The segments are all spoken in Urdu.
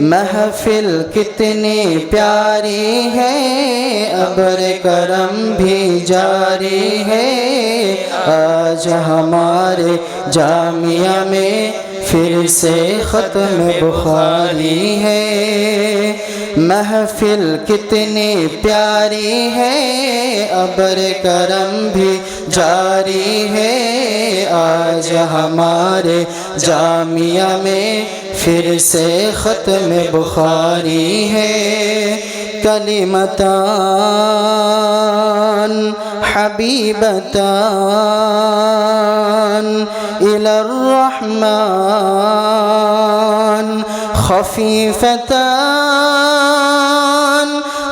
محفل کتنی پیاری ہے، ابر کرم بھی جاری ہے۔ آج ہمارے جامعہ میں پھر سے ختم بخاری ہے۔ محفل کتنی پیاری ہے، ابر کرم بھی جاری ہے آج ہمارے جامعہ میں پھر سے ختم بخاری ہے۔ کلمتان، حبیبتان إلى الرحمن خفيفتان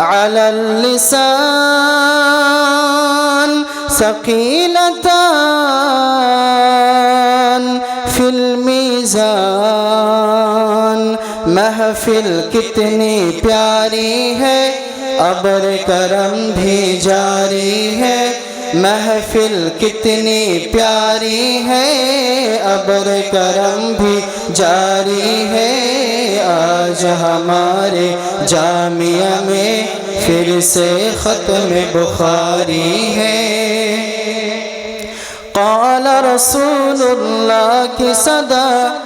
على اللسان۔ ثقيلتان في الميزان محفل کتنی پیاری ہے ابر کرم بھی جاری ہے محفل کتنی پیاری ہے ابر کرم بھی جاری ہے، آج ہمارے جامعہ میں پھر سے ختم بخاری ہے۔ قال رسول اللہ کی صدا،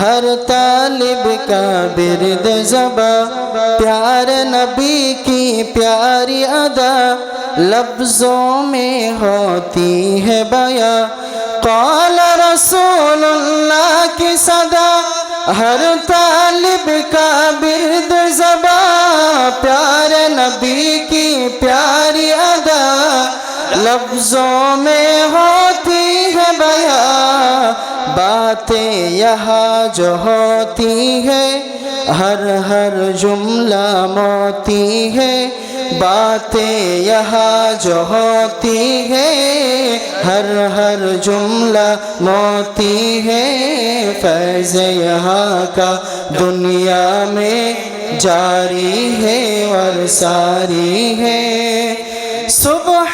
ہر طالب کا برد زبا۔ پیار نبی کی پیاری ادا، لفظوں میں ہوتی ہے بیا قال رسول اللہ کی صدا ہر طالب کا برد زبا پیار نبی کی پیاری ادا لفظوں باتیں یہاں جو ہوتی ہے ہر ہر جملہ موتی ہے باتیں یہاں جو ہوتی ہے ہر ہر جملہ موتی ہے فیض یہاں کا دنیا میں جاری ہے اور ساری ہے۔ سبحان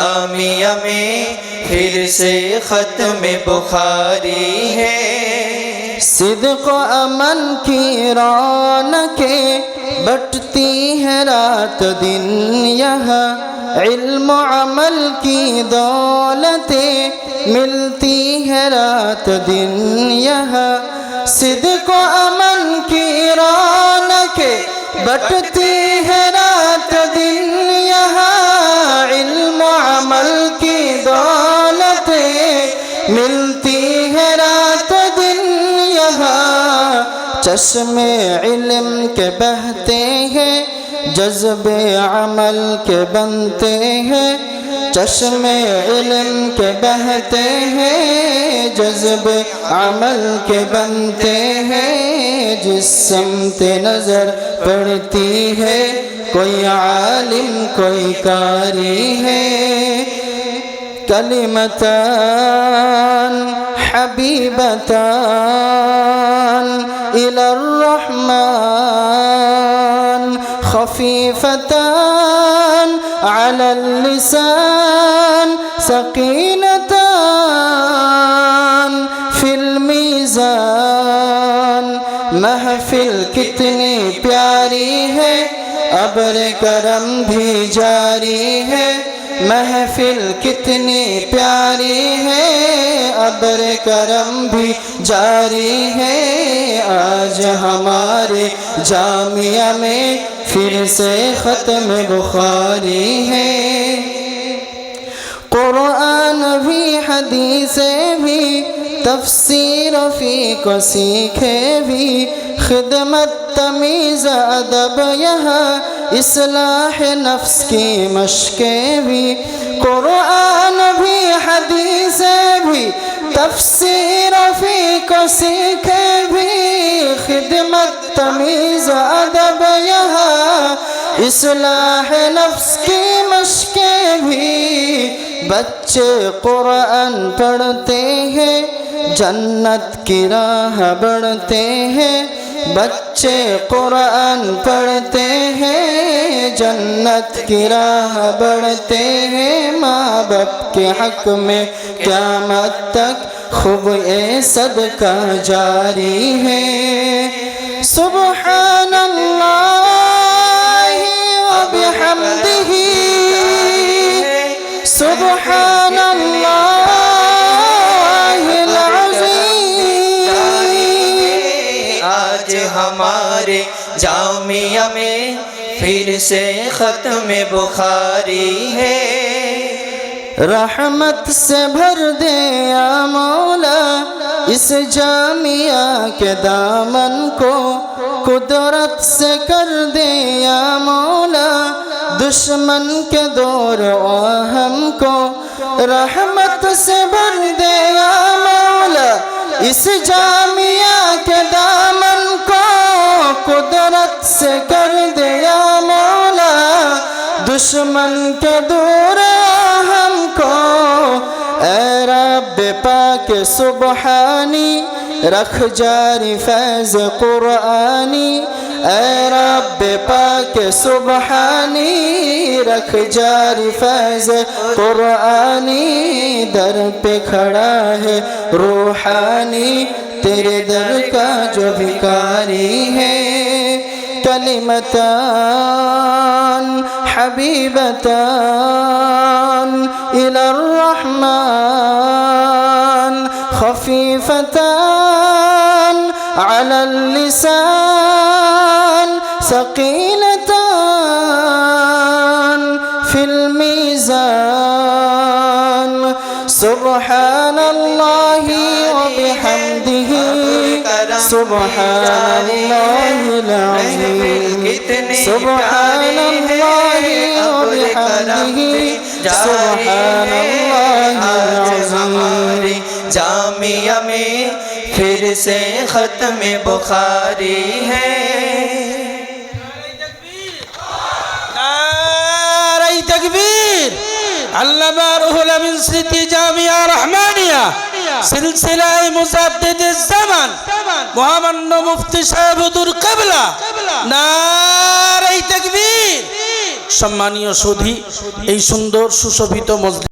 جامعہ میں پھر سے ختم بخاری ہے۔ صدق و امن کی رونقیں بٹتی ہے رات دن یہاں۔ علم و عمل کی دولتیں ملتی ہے رات دن یہاں۔ صدق و امن کی رونقیں بٹتی چشم علم کے بہتے ہیں، جذب عمل کے بنتے ہیں۔ چشم علم کے بہتے ہیں، جذب عمل کے بنتے ہیں۔ جس سمت نظر پڑتی ہے، کوئی عالم، کوئی کاری ہے۔ كلمتان حبيبتان إلى الرحمن خفيفتان على اللسان ثقيلتان في الميزان. محفل کتنی پیاری ہے ابر کرم بھی جاری ہے۔ محفل کتنی پیاری ہے، ابر کرم بھی جاری ہے۔ آج ہمارے جامعہ میں پھر سے ختم بخاری ہے۔ قرآن بھی، حدیث بھی، تفسیر فی کو سیکھے بھی۔ خدمت تمیز ادب یہاں اصلاح نفس کی مشقیں بھی، قرآن بھی حدیث بھی، تفسیر فی کو سیکھے بھی، خدمت، تمیز، ادب، یہاں اصلاح نفس کی مشقیں بھی۔ بچے قرآن پڑھتے ہیں، جنت کی راہ بڑھتے ہیں بچے قرآن پڑھتے ہیں، جنت کی راہ بڑھتے ہیں۔ ماں باپ کے حق میں قیامت تک خوب اے صدقہ جاری ہے۔ سبحان اللہ آج ہمارے جامعہ میں پھر سے ختم بخاری ہے۔ رحمت سے بھر دے یا مولا، اس جامعہ کے دامن کو قدرت سے کر دے یا مولا۔ دشمن کے دور ہم کو رحمت سے بھر دے یا مولا۔ اس جامعہ دشمن کے دور ہم کو۔ اے رب پاک سبحانی، رکھ جاری فیض قرآنی۔ اے رب پاک سبحانی، رکھ جاری فیض قرآنی۔ در پہ کھڑا ہے روحانی، تیرے در کا جو بھکاری ہے۔ كلمتان حبيبتان إلى الرحمن خفيفتان على اللسان ثقيلتان في الميزان. سبحان الله سبحان الله العظيم سبحان الله وبحمده سبحان الله العظيم جامعہ میں پھر سے ختم بخاری ہے نعرہ تکبیر علامہ روح الامین سیدی جامعہ رحمت সিলসিলায় জামান মহামান্য মুফতি সাহেবুদুর কাবলা। নারাই তাকবীর। সম্মানীয় সুধী এই সুন্দর সুশোভিত মসজিদ